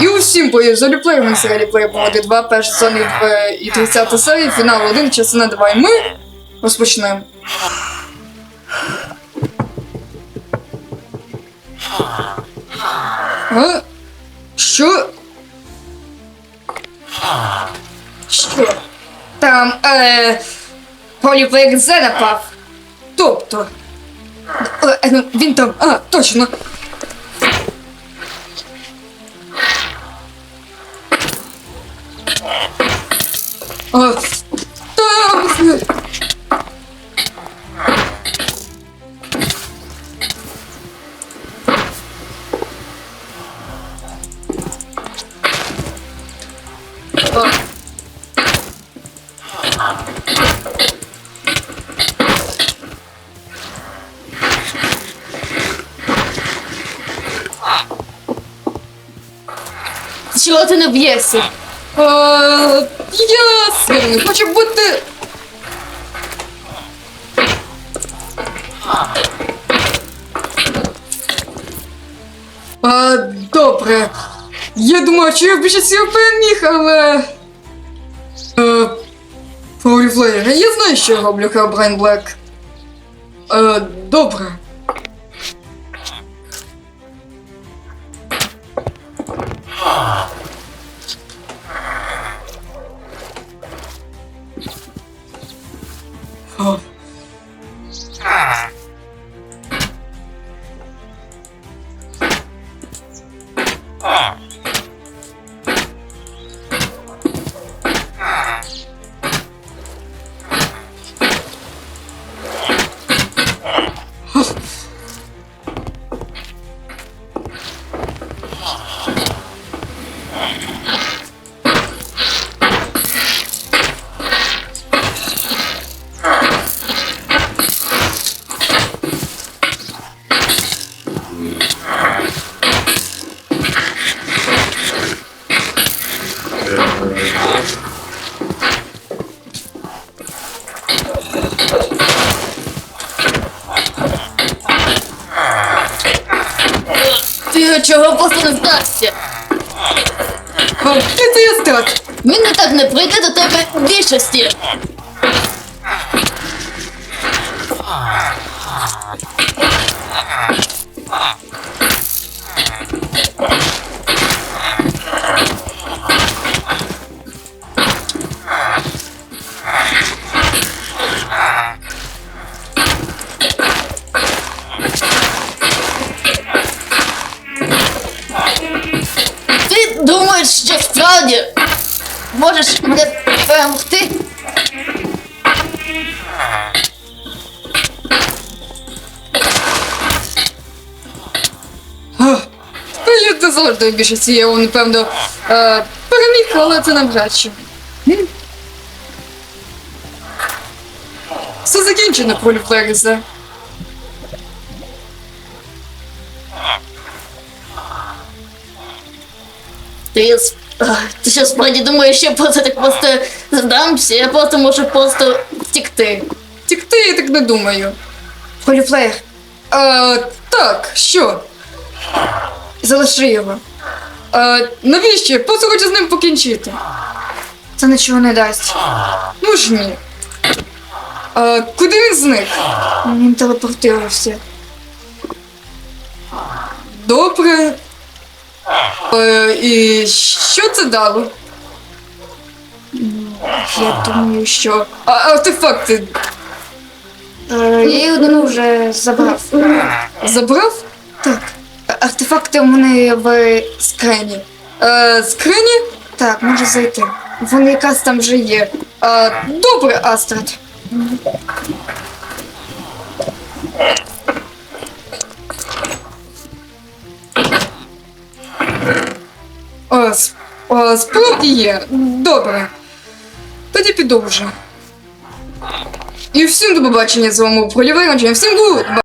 І усім привіт, за реплеєм серії Плей Погоди 2, перший сезон і, е, і 30 серія, фінал 1, частина 2. І ми розпочнемо. А? Що? Що? Там, е... Поліплеєр Зе напав. Тобто... Е, ну, він там, а, точно. Чого ти не б'єшся? А, я сильний, хочу бути. А, добре. Я думав, що я більше всього переміг, але. Е, я знаю, що я роблю Хелбрайн Блек. Е, добре. О. Ти чого здався? Ти це. Він не так не прийде до тебе більшості. Можеш мене перемогти? Та я не завжди в більшості я його, напевно, е, переміг, але це навряд чи. Все закінчено, Поліфлерисе. Ти, с- а, ти що справді думаєш, що я просто так просто здамся? Я просто можу просто втікти. Тікти я так не думаю. Поліфлеєр. Е, так, що? Залиши його. Е, навіщо? Просто хочу з ним покінчити. Це нічого не дасть. Ну ж ні. Е, куди він зник? Він телепортувався. Добре. І що це дало? Я думаю, що. А, артефакти Е, Я її одну вже забрав. забрав? Так. Артефакти у мене в скрині. Е, скрині? Так, може зайти. Вони якраз там вже є. Е, добре, Астрад. О, є. Добре. Тоді піду вже. І всім до побачення з вами Полівей, всім гуд!